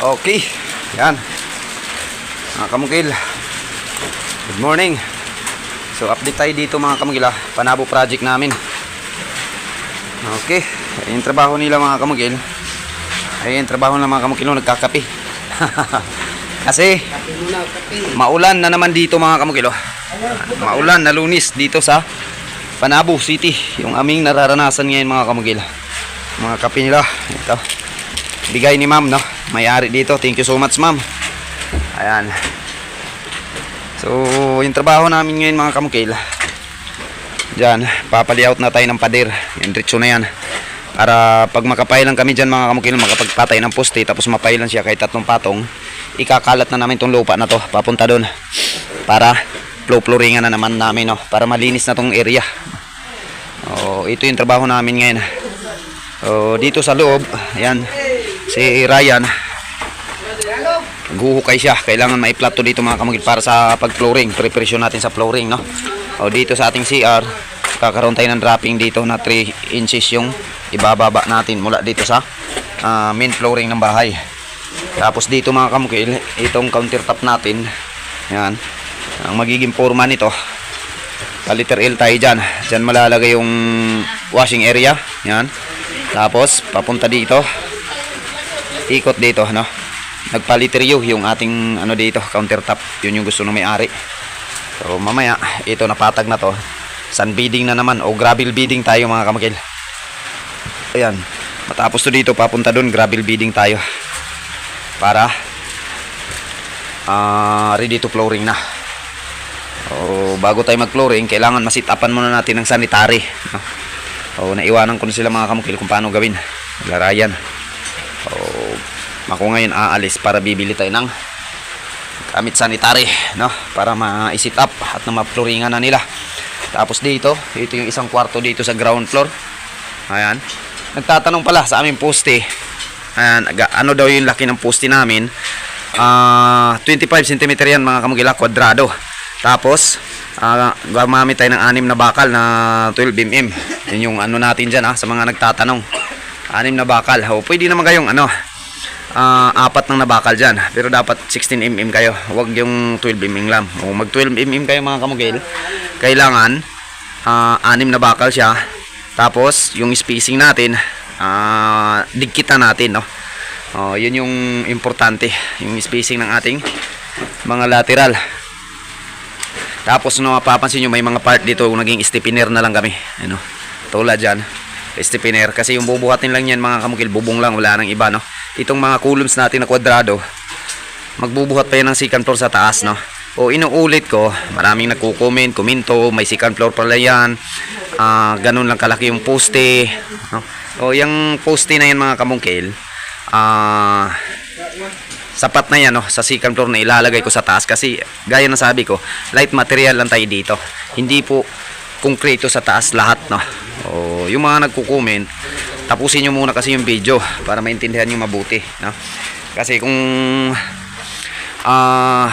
Okay, yan. Mga kamugil. Good morning. So, update tayo dito mga kamugil ah. Panabo project namin. Okay, yung trabaho nila mga kamugil. Ay, yung trabaho ng mga kamugil nung nagkakape. Kasi, maulan na naman dito mga kamugil. Oh. Maulan na lunis dito sa Panabo City. Yung aming nararanasan ngayon mga kamugil. Mga kape nila. Ito. Bigay ni ma'am, no? May-ari dito. Thank you so much, ma'am. Ayan. So, yung trabaho namin ngayon mga kamukil. Diyan, papalayout na tayo ng pader. Yan, diretso na yan. Para pag makapailan kami dyan mga kamukil, makapagpatay ng poste, tapos mapailan siya kahit tatlong patong, ikakalat na namin tong lupa na to, papunta doon. Para flow-flooringan na naman namin, no? Para malinis na tong area. Oh, ito yung trabaho namin ngayon. Oh, dito sa loob, ayan, si Ryan, guhukay siya. Kailangan maiplat to dito mga kamugil para sa pag-flooring. Preparation natin sa flooring, no? O dito sa ating CR, kakaroon tayo ng dropping dito na 3 inches yung ibababa natin mula dito sa ah, main flooring ng bahay. Tapos dito mga kamukil, itong countertop natin, yan, ang magiging forma nito, paliter L tayo dyan. Dyan malalagay yung washing area, yan. Tapos, papunta dito, ikot dito, no? Nagpaliteryo yung ating ano dito, countertop. Yun yung gusto ng may-ari. So mamaya, ito napatag na to. Sun beading na naman o gravel beading tayo mga kamakil. Ayan. Matapos to dito, papunta doon, gravel beading tayo. Para ah ready to flooring na. O bago tayo mag-flooring, kailangan masitapan muna natin ng sanitary. No? O naiwanan ko na sila mga kamukil kung paano gawin. Larayan. Ako ngayon aalis para bibili tayo ng gamit sanitary, no? Para ma-sit up at na ma-flooringan na nila. Tapos dito, ito yung isang kwarto dito sa ground floor. Ayan. Nagtatanong pala sa aming poste. Ayan, ano daw yung laki ng poste namin? Ah, 25 cm yan mga kamugila, kwadrado. Tapos, ah, gumamit tayo ng anim na bakal na 12 mm. Yun yung ano natin dyan ha, sa mga nagtatanong. Anim na bakal. O, pwede naman kayong ano, ah, apat ng nabakal dyan. Pero dapat 16mm kayo. Huwag yung 12mm lang. O mag 12mm kayo mga kamugil. Kailangan ah, anim na bakal siya. Tapos yung spacing natin ah, digkitan natin no. Oh, yun yung importante, yung spacing ng ating mga lateral. Tapos no mapapansin nyo may mga part dito naging stepiner na lang kami. Ano? Tulad dyan. Stepiner kasi yung bubuhatin lang yan mga kamukil bubong lang wala nang iba no. Itong mga columns natin na kwadrado magbubuhat pa yan ng second floor sa taas no. O inuulit ko, maraming nagko-comment, komento, may second floor pala yan. Ah, ganun lang kalaki yung poste, no. O yung poste na yan mga kamungkil, ah sapat na yan no, sa second floor na ilalagay ko sa taas kasi gaya ng sabi ko, light material lang tayo dito. Hindi po konkreto sa taas lahat no. O yung mga nagko-comment, tapusin nyo muna kasi yung video para maintindihan nyo mabuti no. Kasi kung ah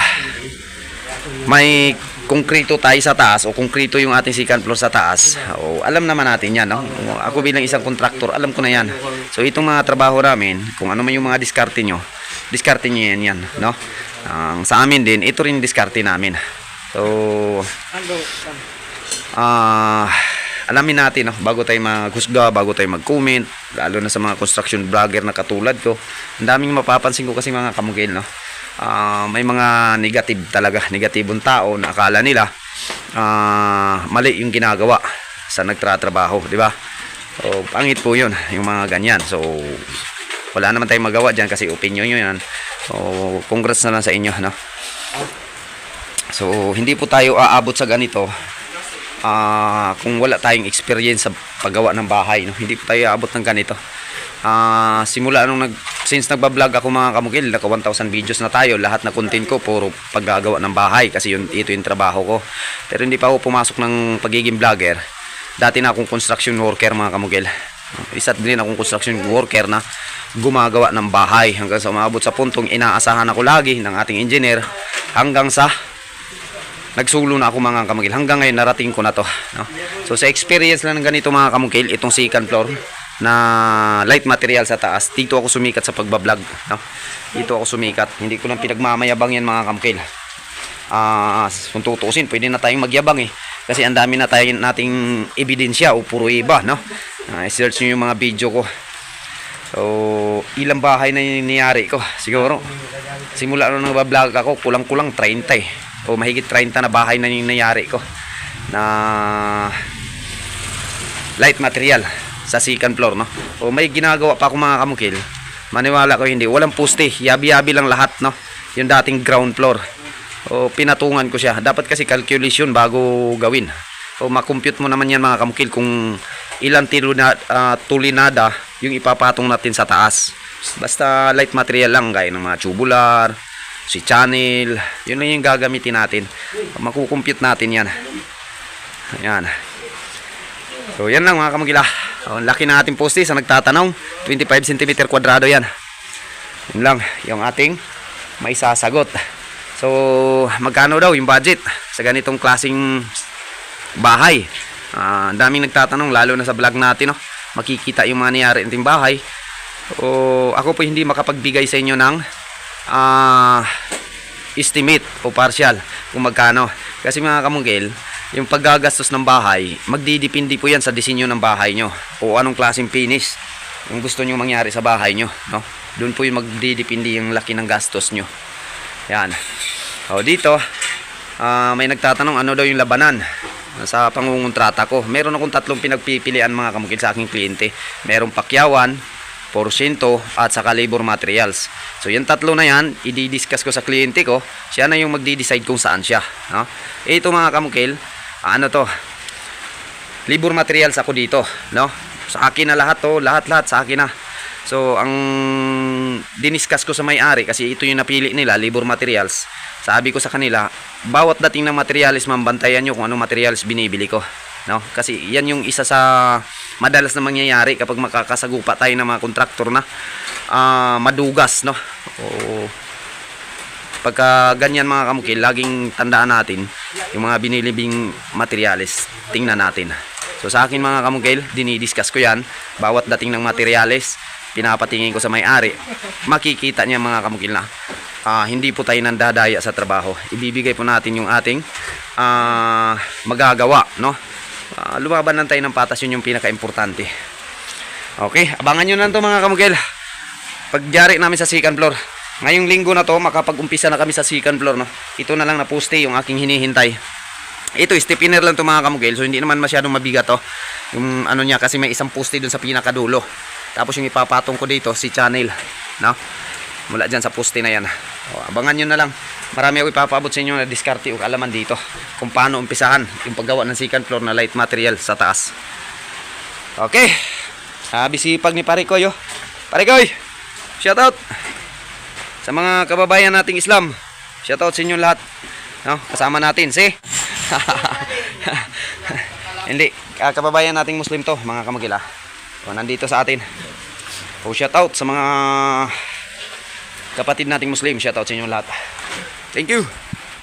may konkreto tayo sa taas o konkreto yung ating second floor sa taas o alam naman natin yan no? ako bilang isang kontraktor alam ko na yan so itong mga trabaho namin kung ano man yung mga diskarte nyo diskarte nyo yan yan no? Ang sa amin din ito rin diskarte namin so Ano? ah alamin natin no, bago tayo maghusga, bago tayo mag-comment, lalo na sa mga construction vlogger na katulad ko. Ang daming mapapansin ko kasi mga kamugil, no. Ah, may mga negative talaga, negatibong tao na akala nila ah, mali yung ginagawa sa nagtratrabaho, di ba? So, pangit po 'yun, yung mga ganyan. So, wala naman tayong magawa diyan kasi opinion nyo yan. So, congrats na lang sa inyo, no. So, hindi po tayo aabot sa ganito ah kung wala tayong experience sa paggawa ng bahay no? Hindi tayo aabot ng ganito. Ah simula nung nag since nagba-vlog ako mga kamukil naka 1000 videos na tayo. Lahat na content ko puro paggagawa ng bahay kasi yun ito yung trabaho ko. Pero hindi pa ako pumasok ng pagiging vlogger. Dati na akong construction worker mga kamukil. Isa din akong construction worker na gumagawa ng bahay. Hanggang sa umabot sa puntong inaasahan ako lagi ng ating engineer hanggang sa nagsulo na ako mga kamukil. Hanggang ngayon narating ko na to. No? So sa experience lang ng ganito mga kamukil, itong second floor, na light material sa taas. Dito ako sumikat sa pagbablog. No? Dito ako sumikat. Hindi ko lang pinagmamayabang yan mga kamukil. Ah, kung tutusin, pwede na tayong magyabang eh. Kasi ang dami na tayo nating ebidensya o puro iba, no? Ah, search nyo yung mga video ko. So, ilang bahay na yung nangyari ko? Siguro, simula nung nagbablog ako, kulang-kulang 30 eh. O mahigit 30 na bahay na yung nangyari ko. Na light material sa second floor, no? O may ginagawa pa ako mga kamukil. Maniwala ko hindi. Walang puste. Yabi-yabi lang lahat, no? Yung dating ground floor. O pinatungan ko siya. Dapat kasi calculation bago gawin. O makompute mo naman yan mga kamukil kung ilang tiluna, ah, tulinada yung ipapatong natin sa taas. Basta light material lang gaya ng mga tubular, si channel, yun lang yung gagamitin natin. Makukompute natin yan. Ayan. So yan lang mga kamagila. Oh, laki ng ating poste sa nagtatanong. 25 cm kwadrado yan. Yun lang yung ating may sasagot. So magkano daw yung budget sa ganitong klasing bahay? Ah, ang daming nagtatanong lalo na sa vlog natin. No? Makikita yung mga nangyari nating bahay. O ako po hindi makapagbigay sa inyo ng ah, estimate o partial kung magkano. Kasi mga kamungkil, yung paggagastos ng bahay, magdidepende po yan sa disenyo ng bahay nyo o anong klaseng finish yung gusto nyo mangyari sa bahay nyo. No? Doon po yung magdidepende yung laki ng gastos nyo. Yan. O dito, ah, may nagtatanong ano daw yung labanan sa pangungontrata ko. Meron akong tatlong pinagpipilian mga kamukil sa aking kliyente. Merong pakyawan, at saka labor materials. So yung tatlo na yan, i-discuss ko sa kliyente ko. Siya na yung magdi-decide kung saan siya. No? Ito mga kamukil, ano to? Labor materials ako dito. No? Sa akin na lahat to, lahat-lahat sa akin na. So ang diniscuss ko sa may-ari kasi ito yung napili nila, labor materials. Sabi ko sa kanila, bawat dating ng materials mambantayan nyo kung anong materials binibili ko. No? Kasi yan yung isa sa madalas na mangyayari kapag makakasagupa tayo ng mga kontraktor na ah, madugas. No? O, pagka ganyan mga kamukil, laging tandaan natin yung mga binilibing materials. Tingnan natin. So sa akin mga kamukil, dinidiscuss ko yan. Bawat dating ng materials, pinapatingin ko sa may-ari. Makikita niya mga kamukil na ah, hindi po tayo nandadaya sa trabaho. Ibibigay po natin yung ating ah, magagawa, no? Ah, lumaban lang tayo ng patas, yun yung pinaka-importante. Okay, abangan nyo na to mga kamugel. Pagyari namin sa second floor. Ngayong linggo na to, makapag-umpisa na kami sa second floor, no? Ito na lang na poste yung aking hinihintay. Ito, stepiner lang to mga kamugel, so hindi naman masyadong mabigat to. Yung ano niya, kasi may isang poste dun sa pinakadulo. Tapos yung ipapatong ko dito, si channel, no? Mula dyan sa poste na yan. O, abangan nyo na lang. Marami ako ipapaabot sa inyo na diskarte o kaalaman dito. Kung paano umpisahan yung paggawa ng second floor na light material sa taas. Okay. Sabi sipag ni Parikoy, oh. Parikoy! Shout out! Sa mga kababayan nating Islam. Shout out sa inyo lahat. No? Kasama natin si Hindi, kababayan nating Muslim to, mga kamagila. O, nandito sa atin. O, shout out sa mga kapatid nating Muslim. Shout out sa inyo lahat. Thank you.